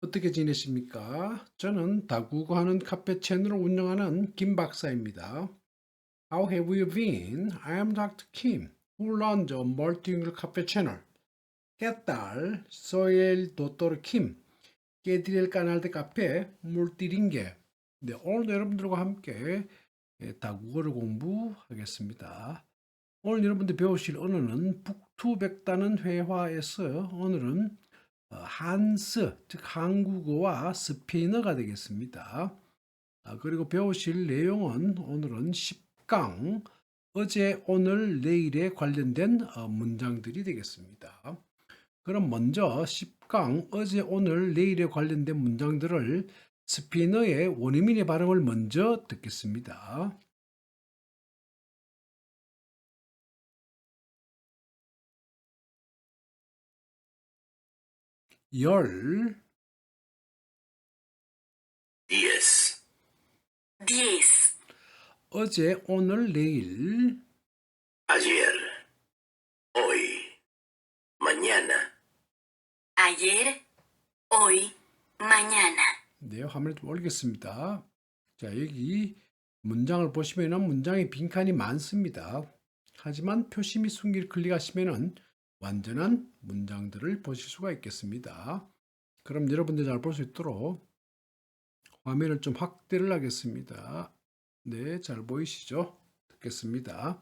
어떻게 지내십니까? 저는 다국어하는 카페 채널을 운영하는 김 박사입니다. How have you been? I am Dr. Kim, who runs a multilingual cafe channel. ¿Qué tal? Soy el Dr. Kim, canal de café multilingüe. 네, 오늘 여러분들과 함께 예, 다국어를 공부하겠습니다. 오늘 여러분들 배우실 언어는 북투백다는 회화에서 오늘은 어, 한스, 즉 한국어와 스페인어가 되겠습니다. 아, 그리고 배우실 내용은 오늘은 10강, 어제, 오늘, 내일에 관련된 어, 문장들이 되겠습니다. 그럼 먼저 10강, 어제, 오늘, 내일에 관련된 문장들을 스페인어의 원어민의 발음을 먼저 듣겠습니다. 열, diez, diez, 어제, 오늘, 내일, ayer, hoy, mañana, ayer, hoy, mañana. 네, 화면을 좀 올리겠습니다. 자, 여기 문장을 보시면은 문장에 빈칸이 많습니다. 하지만 표시 및 숨기를 클릭하시면은 완전한 문장들을 보실 수가 있겠습니다. 그럼 여러분들 잘 볼 수 있도록 화면을 좀 확대를 하겠습니다. 네, 잘 보이시죠? 듣겠습니다.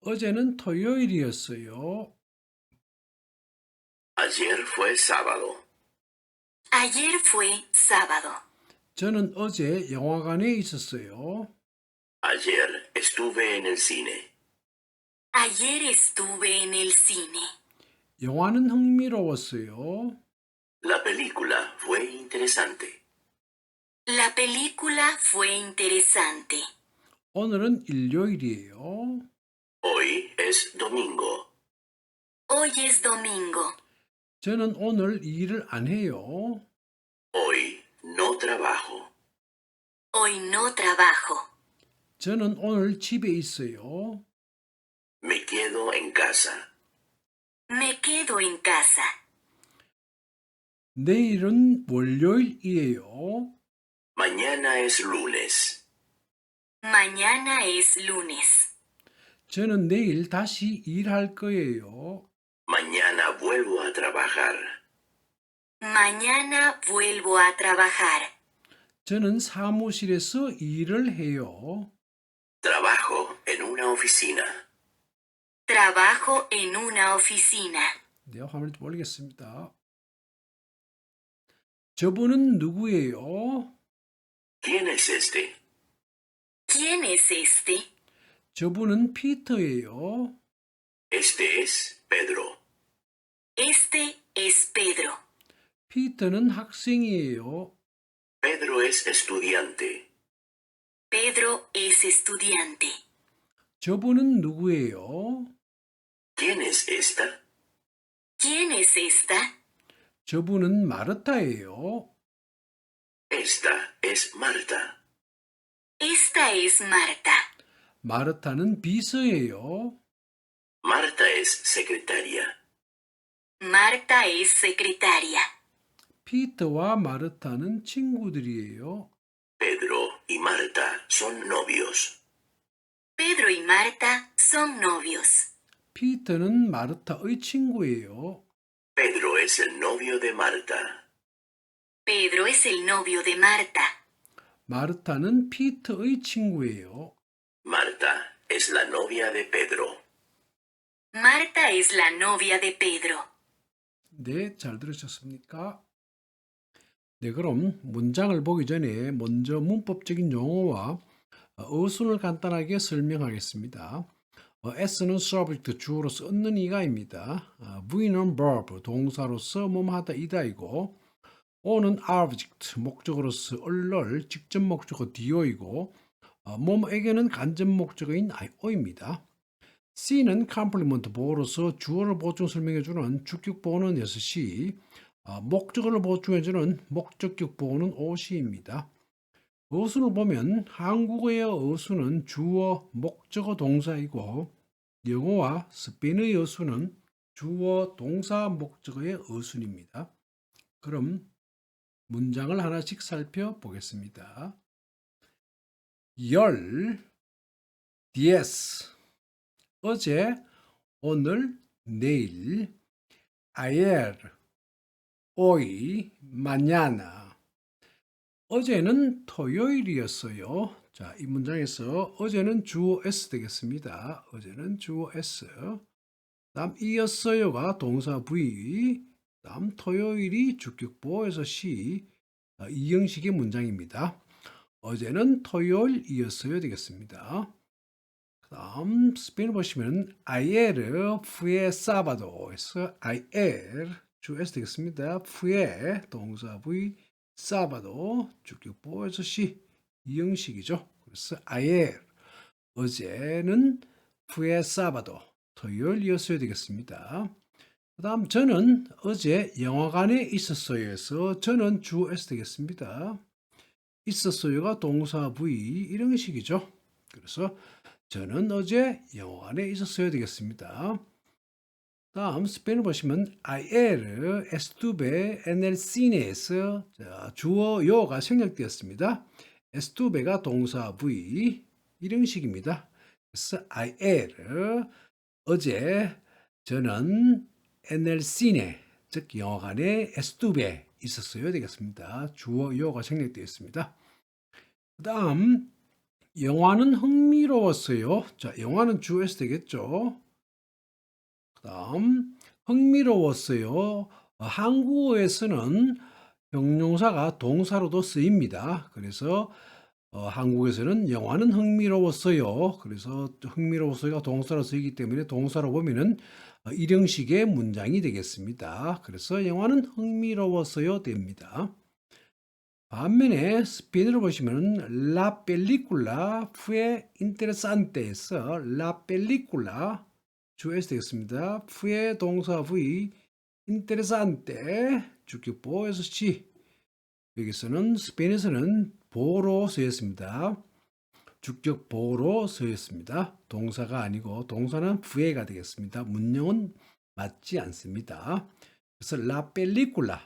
어제는 토요일이었어요. ayer fue sábado, Ayer fue sábado. 저는 어제 영화관에 있었어요. ayer estuve en el cine, Ayer estuve en el cine. 영화는 흥미로웠어요. la película fue interesante, La película fue interesante. 오늘은 일요일이에요. hoy es domingo, Hoy es domingo. 저는 오늘 일을 안 해요. hoy no trabajo, Hoy no trabajo. 저는 오늘 집에 있어요. me quedo en casa, Me quedo en casa. 내일은 월요일이에요. mañana es lunes, Mañana es lunes. 저는 내일 다시 일할 거예요. mañana vuelvo a trabajar, Mañana vuelvo a trabajar. 저는 사무실에서 일을 해요. trabajo en una oficina, Trabajo en una oficina. 네, 화면을 좀 올리겠습니다. 저분은 누구예요? ¿quién es este? ¿Quién es este? 저분은 피터예요. Este es Pedro. Este es Pedro. 피터는 학생이에요. Pedro es estudiante. Pedro es estudiante. 저분은 누구예요? ¿Quién es esta? ¿Quién es esta? 저분은 마르타예요. Esta es Marta. Esta es Marta. 마르타는 비서예요. Marta es secretaria. Marta es secretaria. 피터와 마르타는 친구들이에요. Pedro y Marta son novios. Pedro y Marta son novios. 피터는 마르타의 친구예요. Pedro es el novio de Marta. Pedro es el novio de Marta. 마르타는 피터의 친구예요. Marta es la novia de Pedro. Marta es la novia de Pedro. 네, 잘 들으셨습니까? 네, 그럼 문장을 보기 전에 먼저 문법적인 용어와 어순을 간단하게 설명하겠습니다. 어, S는 subject 주어로서 얻는 이가입니다. 어, V는 verb 동사로서 뭐뭐하다 이다이고 O는 object 목적어로서 얼럴 직접 목적어 do이고 어, 뭐뭐에게는 간접 목적어인 io입니다. C는 컴플리먼트 보어로서 주어를 보충 설명해주는 주격 보어는 6시, 어, 목적어를 보충해주는 목적격 보어는 5시입니다. 어순을 보면 한국어의 어순은 주어, 목적어, 동사이고 영어와 스페인의 어순은 주어, 동사, 목적어의 어순입니다. 그럼 문장을 하나씩 살펴보겠습니다. 열, diez, 어제, 오늘, 내일, ayer, hoy, mañana. 어제는 토요일이었어요. 자, 이 문장에서 어제는 주어 S 되겠습니다. 어제는 주어 S. 다음 이었어요가 동사 V. 다음 토요일이 주격보에서 시. 아, 이 형식의 문장입니다. 어제는 토요일이었어요 되겠습니다. 다음 스페인 보시면 ayer fue sábado에서 ayer 주 S 되겠습니다. fue 동사 V sábado 주격보에서 시. 이 형식이죠. 그래서 ayer 어제는 fue sábado 토요일이었어야 되겠습니다. 그 다음 저는 어제 영화관에 있었어요에서 저는 주 S 되겠습니다. 있었어요가 동사 V 이런 식이죠. 그래서 저는 어제 영화관에 있었어야 되겠습니다. 다음 스페인을 보시면 ayer estuve en el cine에서 자, 주어 요가 생략되었습니다. estuve가 동사 V 이런 식입니다. 그래서 ayer 어제 저는 en el cine 즉 영화관에 estuve 있었어요 되겠습니다. 주어 요가 생략되어 있습니다. 그 다음 영화는 흥미로웠어요. 자 영화는 주어에서 되겠죠. 그 다음 흥미로웠어요. 어, 한국어에서는 형용사가 동사로도 쓰입니다. 그래서 어, 한국에서는 영화는 흥미로웠어요. 그래서 흥미로웠어요가 동사로 쓰이기 때문에 동사로 보면은 어, 일형식의 문장이 되겠습니다. 그래서 영화는 흥미로웠어요 됩니다. 반면에 스페인어를 보시면 la película fue interesante에서 la película 주에서 되겠습니다. fue 동사 V interesante 주격보에서 시 여기서는 스페인에서는 보로 쓰였습니다. 주격 보로 쓰였습니다. 동사가 아니고 동사는 fue가 되겠습니다. 문형은 맞지 않습니다. 그래서 la película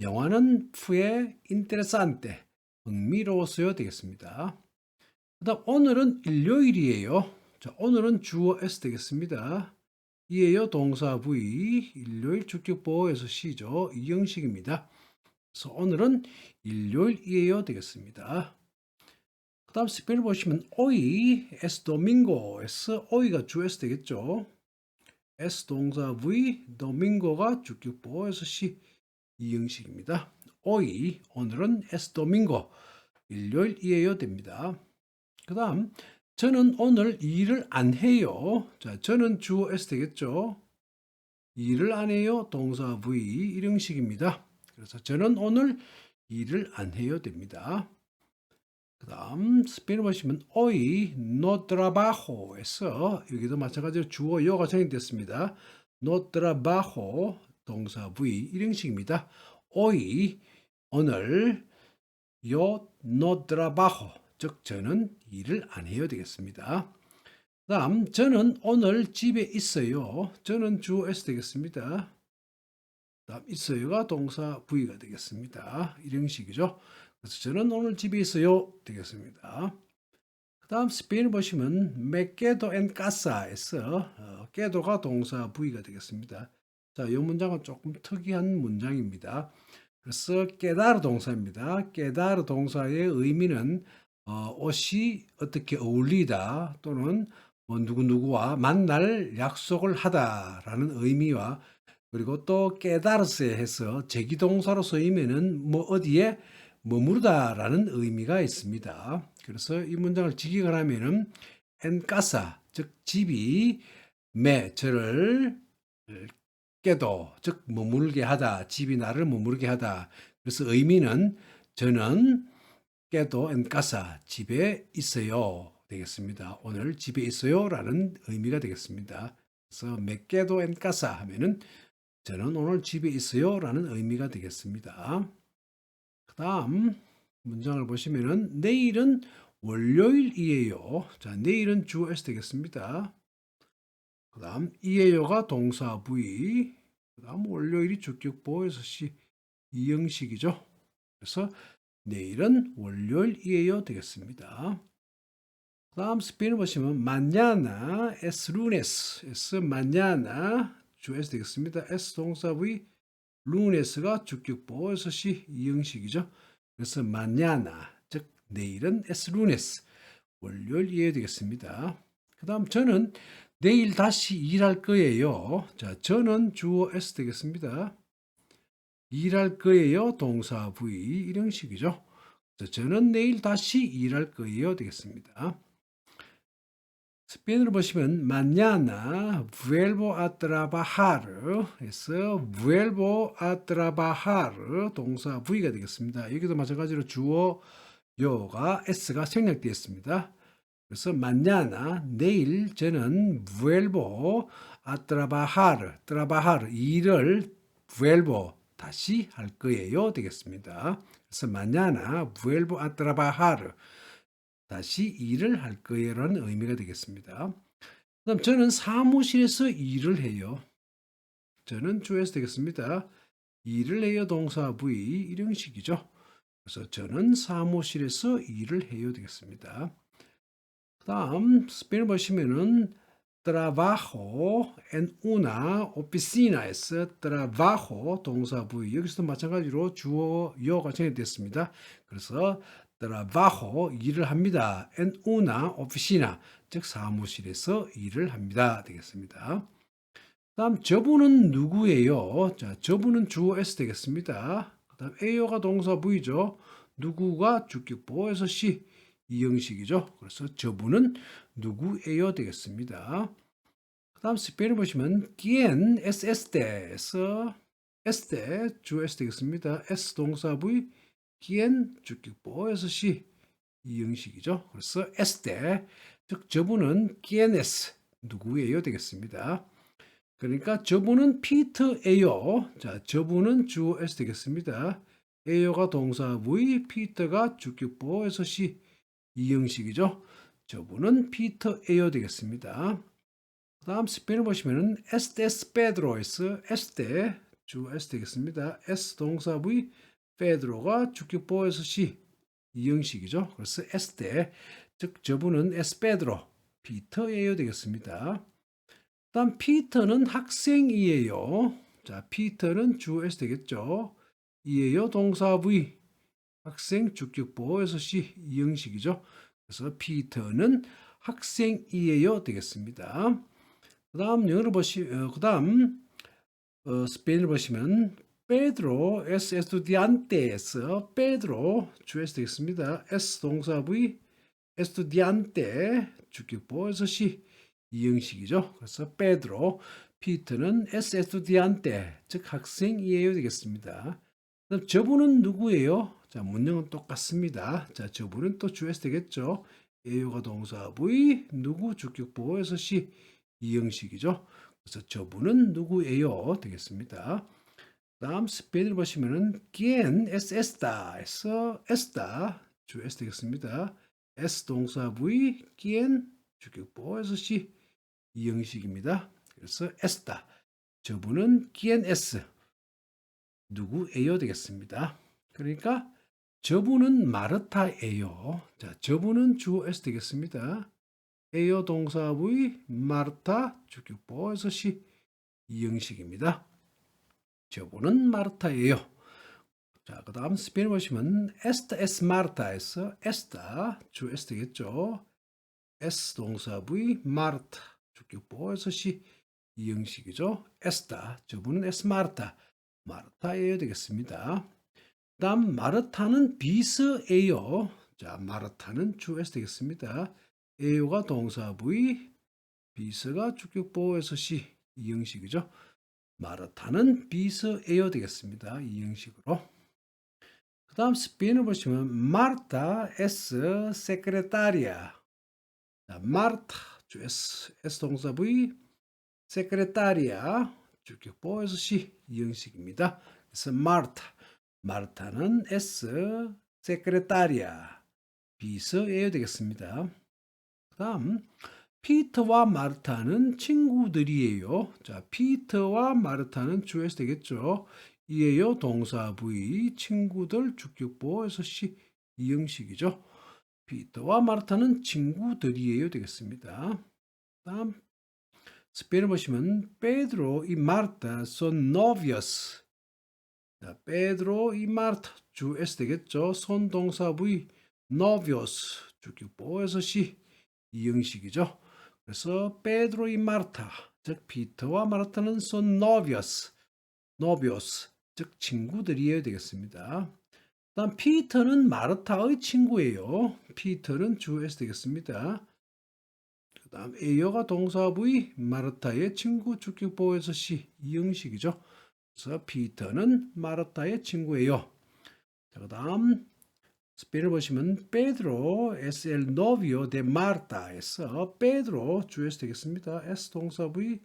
영화는 fue interesante 흥미로웠어요 되겠습니다. 그다음 오늘은 일요일이에요. 자, 오늘은 주어 S 되겠습니다. 이에요 동사 V 일요일 주격보에서 시죠. 이 형식입니다. 그래서 오늘은 일요일이에요 되겠습니다. 그 다음 스펠 보시면 hoy es domingo s hoy가 주 S 되겠죠. S 동사 V domingo가 주격보에서 시이 형식입니다. hoy 오늘은 es domingo 일요일이에요 됩니다. 그 다음 저는 오늘 일을 안 해요. 자, 저는 주어 S 되겠죠. 일을 안 해요. 동사 V 이 형식입니다. 그래서 저는 오늘 일을 안 해요 됩니다. 그 다음 스페인어 보시면 hoy no trabajo에서 여기도 마찬가지로 주어 요가 정의됐습니다. no trabajo 동사 V 일형식입니다. hoy 오늘 yo no trabajo 즉 저는 일을 안 해요 되겠습니다. 그 다음 저는 오늘 집에 있어요. 저는 주어 S 되겠습니다. 다음 있어요가 동사 V가 되겠습니다. 이런 식이죠. 그래서 저는 오늘 집에 있어요 되겠습니다. 그 다음 스페인 보시면 en casa에서 어, quedo가 동사 V가 되겠습니다. 자, 이 문장은 조금 특이한 문장입니다. 그래서 quedar 동사입니다. quedar 동사의 의미는 어, 옷이 어떻게 어울리다 또는 뭐 누구누구와 만날 약속을 하다라는 의미와 그리고 또 깨달으세 해서 제기동사로 쓰이면은 뭐 어디에 머무르다라는 의미가 있습니다. 그래서 이 문장을 직역을 하면은 엔까사 즉 집이 매 저를 깨도 즉 머물게 하다 집이 나를 머무르게 하다 그래서 의미는 저는 깨도 엔까사 집에 있어요 되겠습니다. 오늘 집에 있어요라는 의미가 되겠습니다. 그래서 몇 깨도 엔까사 하면은 저는 오늘 집에 있어요 라는 의미가 되겠습니다. 그 다음 문장을 보시면은 내일은 월요일이에요. 자, 내일은 주어 S 되겠습니다. 그 다음 이에요가 동사 V 그 다음 월요일이 주격보에서 시 이형식이죠. 그래서 내일은 월요일이에요 되겠습니다. 다음 스페인 보시면 mañana es lunes, es mañana 주에서 되겠습니다. es 동사 V, lunes가 주격보에서 시 이형식이죠. 그래서 mañana 즉 내일은 es lunes 월요일이어야 되겠습니다. 그 다음 저는 내일 다시 일할 거예요. 자, 저는 주어 S 되겠습니다. 일할 거예요. 동사 V 이런 식이죠. 자, 저는 내일 다시 일할 거예요. 되겠습니다. 스페인어로 보시면 mañana vuelvo a trabajar 해서 vuelvo a trabajar 동사 V가 되겠습니다. 여기도 마찬가지로 주어 요가 S가 생략되어 있습니다. 그래서 mañana 내일 저는 vuelvo a trabajar, trabajar 일을 vuelvo 다시 할 거예요 되겠습니다. 그래서 mañana vuelvo 다시 일을 할 거예요라는 의미가 되겠습니다. 그다음 저는 사무실에서 일을 해요. 저는 주에서 되겠습니다. 일을 해요 동사 V 이런 식이죠. 그래서 저는 사무실에서 일을 해요 되겠습니다. 다음 스페인 보시면은 trabajo en una oficina에서 trabajo 동사 부위 여기서도 마찬가지로 주어 요가 정해됐습니다. 그래서 trabajo 일을 합니다. en una oficina 즉 사무실에서 일을 합니다. 되겠습니다. 다음 저분은 누구예요? 자, 저분은 주어 S 되겠습니다. 그다음 에요가 동사 부위죠. 누구가 주격보에서 시 이 형식이죠. 그래서 저분은 누구예요 되겠습니다. 그 다음 스페인 보시면 quién es este에서 este 주 S 되겠습니다. S 동사 부위 quién 주격보에서 시이 형식이죠. 그래서 este 즉 저분은 quién es 누구예요 되겠습니다. 그러니까 저분은 피터예요. 자, 저분은 주어 S 되겠습니다. 에요가 동사 V, 피터가 주격보에서 시 이 형식이죠. 저분은 피터예요 되겠습니다. 다음 스페인을 보시면은 este es Pedro에서 este 주 S 되겠습니다. S 동사 V, Pedro가 주격보에서 시이 형식이죠. 그래서 este 즉 저분은 es Pedro 피터예요 되겠습니다. 다음 피터는 학생이에요. 자, 피터는 주 S 되겠죠. 이에요 동사 V 학생 주격보 에서 시 이 형식이죠. 그래서 피터는 학생이에요 되겠습니다. 그 다음 영어로 보시 어, 그 다음 어, 스페인을 보시면 페드로 es estudiante에서 페드로 주 S 되겠습니다. S 동사 V estudiante 주격보에서 시 이 형식이죠. 그래서 페드로 피터는 es estudiante 즉 학생이에요 되겠습니다. 그다음 저분은 누구예요? 자 문형은 똑같습니다. 자 저분은 또 주에서 되겠죠. 예요가 동사 V 누구 주격보에서 시 이 형식이죠. 그래서 저분은 누구예요 되겠습니다. 다음 스페인을 보시면은 quién es esta 주 S 되겠습니다. S 동사 V quién 주격보에서 시 이 형식입니다. 그래서 esta 저분은 quién es 누구예요 되겠습니다. 그러니까 저분은 마르타예요. 자, 저분은 주어 S 되겠습니다. 에요 동사 V 마르타 주격보에서 시 이 형식입니다. 저분은 마르타예요. 자, 그 다음 스페인 보시면 esta es Marta에서 esta 주 S 되겠죠. S 동사 V 마르타 주격보에서 시 이 형식이죠. esta 저분은 es Marta 마르타예요 되겠습니다. 다음 마르타는 비서예요. 자, 마르타는 주 S 되겠습니다. 에요가 동사 V, 비서가 주격보에서 시 이 형식이죠. 마르타는 비서예요 되겠습니다. 이 형식으로. 그 다음 스페인을 보시면 마르타 S 세크레타리아. 자, 마르타 주 S, S 동사 V, 세크레타리아 주격보에서 시 이 형식입니다. 그래서 마르타 마르타는 S 세크레타리아 비서예요 되겠습니다. 그 다음 피터와 마르타는 친구들이에요. 자, 피터와 마르타는 주에서 되겠죠. 이에요 동사 V 친구들 주격보에서 시 이형식이죠. 피터와 마르타는 친구들이에요 되겠습니다. 다음 스페인 보시면 Pedro y Marta son novios. 자, Pedro y Marta 주 S 되겠죠. son 동사 V novios 주격 보에서 시 이형식이죠. 그래서 Pedro y Marta 즉 피터와 마르타는 son novios. novios 즉 친구들이어야 되겠습니다. 다음 피터는 마르타의 친구예요. 피터는 주 S 되겠습니다. 그 다음 에어가 동사 부위 마르타의 친구 주격 보에서 시 이형식이죠. 그래서 피터는 마르타의 친구예요. 자, 그 다음 스페인을 보시면 Pedro es el novio de Marta에서 Pedro 주 S 되겠습니다. S 동사 부위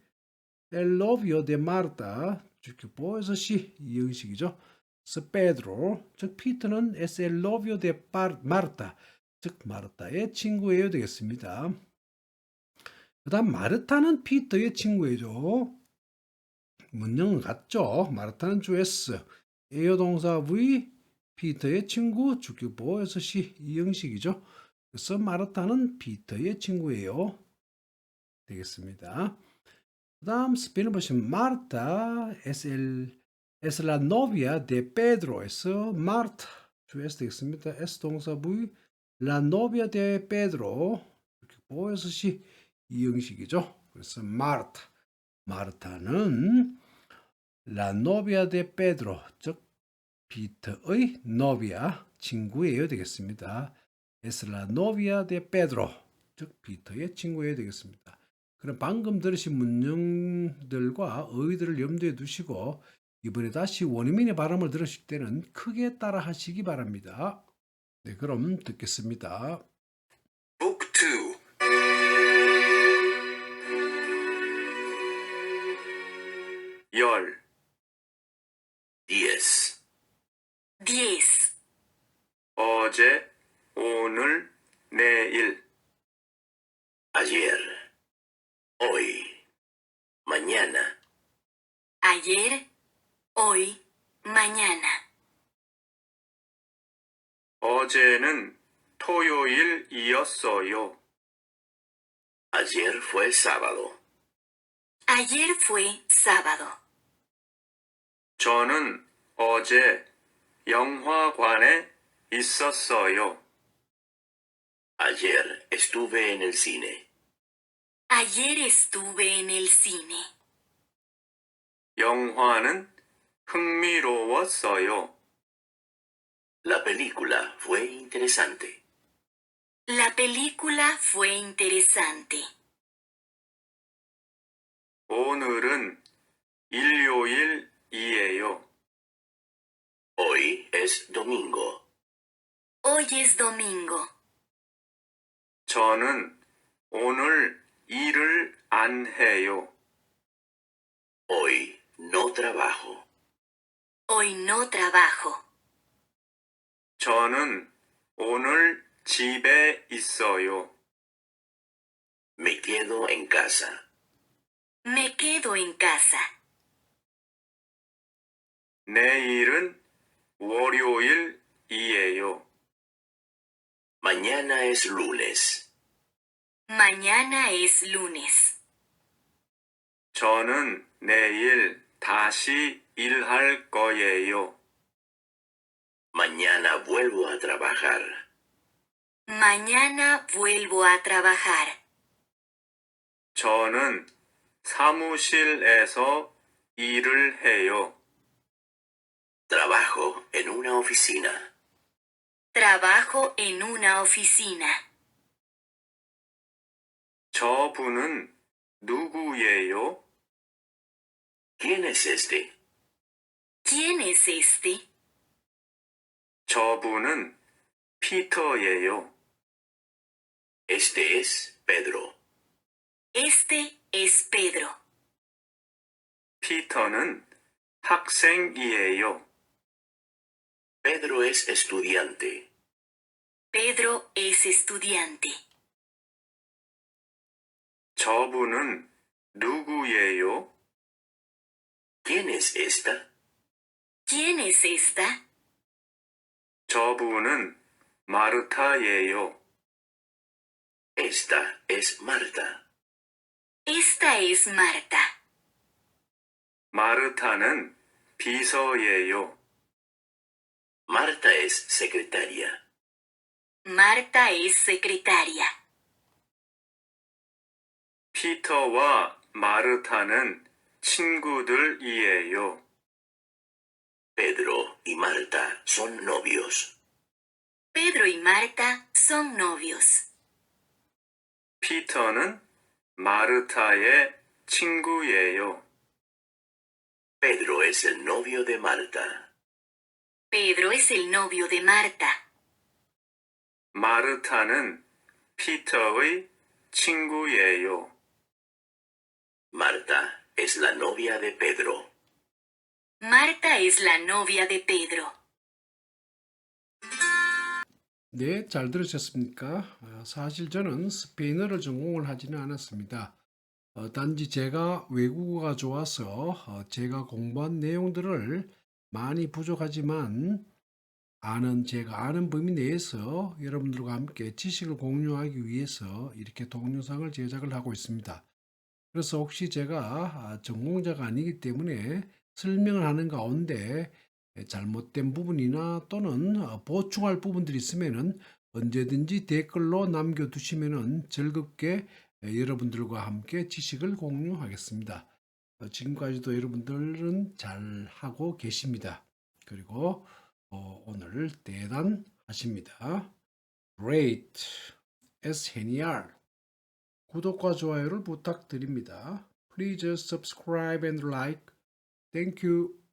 el novio de Marta 주격보에서 시 이형식이죠. 그래서 Pedro 즉 피터는 es el novio de Marta 즉 마르타의 친구예요 되겠습니다. 그 다음 마르타는 피터의 친구예요. 문형은 같죠. 마르타는 주 S 에어 동사 V 피터의 친구 주격보에서 시 이 형식이죠. 그래서 마르타는 피터의 친구예요. 되겠습니다. 그 다음 스페인을 보시면 마르타 es el es la novia de Pedro에서 마르타 주 S 되겠습니다. S 동사 V la novia de Pedro 보여서 시 이 형식이죠. 그래서 마르타 마르타는 la novia de Pedro 즉 피터의 novia 친구예요 되겠습니다. la novia de Pedro 즉 피터의 친구예요 되겠습니다. 그럼 방금 들으신 문형들과 어휘들을 염두에 두시고 이번에 다시 원어민의 발음을 들으실 때는 크게 따라 하시기 바랍니다. 네, 그럼 듣겠습니다. 열, 10 10. 어제, 오늘, 내일, Ayer Hoy Mañana Ayer, hoy, mañana. 어제는 토요일이었어요. Ayer fue sábado Ayer fue sábado. 저는 어제 영화관에 있었어요. Ayer estuve en el cine Ayer estuve en el cine. 영화는 흥미로웠어요. La película fue interesante La película fue interesante. 오늘은 일요일이에요. Hoy es domingo Hoy es domingo. 저는 오늘 일을 안 해요. Hoy no trabajo Hoy no trabajo. 저는 오늘 집에 있어요. Me quedo en casa Me quedo en casa. 내일은 월요일이에요. Mañana es lunes Mañana es lunes. 저는 내일 다시 일할 거예요. Mañana vuelvo a trabajar Mañana vuelvo a trabajar. 저는 사무실에서 일을 해요. Trabajo en una oficina Trabajo en una oficina. 저분은 누구예요? ¿Quién es este? ¿Quién es este? 저분은 피터예요. Este es Pedro Este es Pedro. 피터는 학생이에요. Pedro es estudiante Pedro es estudiante. 저분은 누구예요? ¿Quién es esta? ¿Quién es esta? 저분은 마르타예요. Esta es Marta. Esta es Marta. 마르타는 비서예요. Marta es secretaria. Marta es secretaria. 피터와 마르타는 친구들이에요. Pedro y Marta son novios. Pedro y Marta son novios. 피터는 마르타의 친구예요. Pedro es el novio de Marta. Pedro es el novio de Marta. 마르타는 피터의 친구예요. Marta es la novia de Pedro. Marta es la novia de Pedro. 네, 잘 들으셨습니까? 아, 사실 저는 스페인어를 전공을 하지는 않았습니다. 어, 단지 제가 외국어가 좋아서 어, 제가 공부한 내용들을 많이 부족하지만 아는 제가 아는 범위 내에서 여러분들과 함께 지식을 공유하기 위해서 이렇게 동영상을 제작을 하고 있습니다. 그래서 혹시 제가 아, 전공자가 아니기 때문에 설명을 하는 가운데 잘못된 부분이나 또는 어, 보충할 부분들이 있으면은 언제든지 댓글로 남겨두시면은 즐겁게 에, 여러분들과 함께 지식을 공유하겠습니다. 어, 지금까지도 여러분들은 잘 하고 계십니다. 그리고 어, 오늘 대단하십니다. Great, genial. 구독과 좋아요를 부탁드립니다. Please subscribe and like. Thank you.